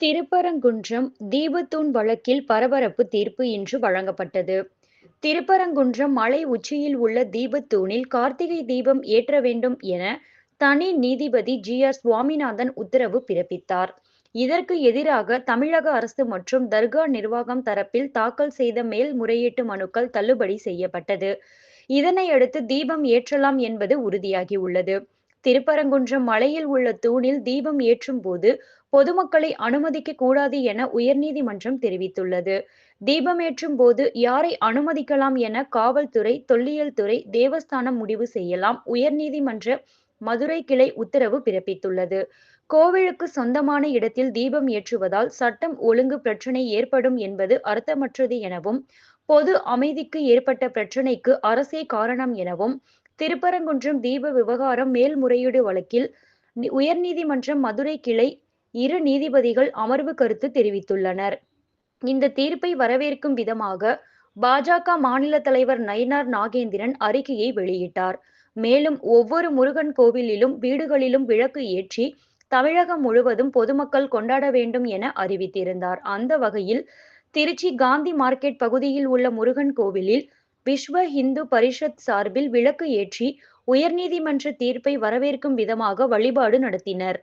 திருப்பரங்குன்றம் தீபத்தூண் வழக்கில் பரபரப்பு தீர்ப்பு இன்று வழங்கப்பட்டது. திருப்பரங்குன்றம் மலை உச்சியில் உள்ள தீபத்தூணில் கார்த்திகை தீபம் ஏற்ற வேண்டும் என தனி நீதிபதி ஜி. ஆர். சுவாமிநாதன் உத்தரவு பிறப்பித்தார். இதற்கு எதிராக தமிழக அரசு மற்றும் தர்கா நிர்வாகம் தரப்பில் தாக்கல் செய்த மேல்முறையீட்டு மனுக்கள் தள்ளுபடி செய்யப்பட்டது. இதனையடுத்து தீபம் ஏற்றலாம் என்பது உறுதியாகியுள்ளது. திருப்பரங்குன்றம் மலையில் உள்ள தூணில் தீபம் ஏற்றும் போது பொதுமக்களை அனுமதிக்க கூடாது என உயர்நீதிமன்றம் தெரிவித்துள்ளது. தீபம் ஏற்றும் போது யாரை அனுமதிக்கலாம் என காவல்துறை, தொல்லியல் துறை, தேவஸ்தானம் முடிவு செய்யலாம் உயர்நீதிமன்ற மதுரை கிளை உத்தரவு பிறப்பித்துள்ளது. கோவிலுக்கு சொந்தமான இடத்தில் தீபம் ஏற்றுவதால் சட்டம் ஒழுங்கு பிரச்னை ஏற்படும் என்பது அர்த்தமற்றது எனவும், பொது அமைதிக்கு ஏற்பட்ட பிரச்னைக்கு அரசே காரணம் எனவும் திருப்பரங்குன்றம் தீப விவகாரம் மேல்முறையீடு வழக்கில் உயர்நீதிமன்றம் மதுரை கிளை இரு நீதிபதிகள் அமர்வு கருத்து தெரிவித்துள்ளனர். இந்த தீர்ப்பை வரவேற்கும் விதமாக பாஜக மாநில தலைவர் நயினார் நாகேந்திரன் அறிக்கையை வெளியிட்டார். மேலும் ஒவ்வொரு முருகன் கோவிலிலும், வீடுகளிலும் விளக்கு ஏற்றி தமிழகம் முழுவதும் பொதுமக்கள் கொண்டாட வேண்டும் என அறிவித்திருந்தார். அந்த வகையில் திருச்சி காந்தி மார்க்கெட் பகுதியில் உள்ள முருகன் கோவிலில் விஸ்வ இந்து பரிஷத் சார்பில் விளக்கு ஏற்றி உயர்நீதிமன்ற தீர்ப்பை வரவேற்கும் விதமாக வழிபாடு நடத்தினர்.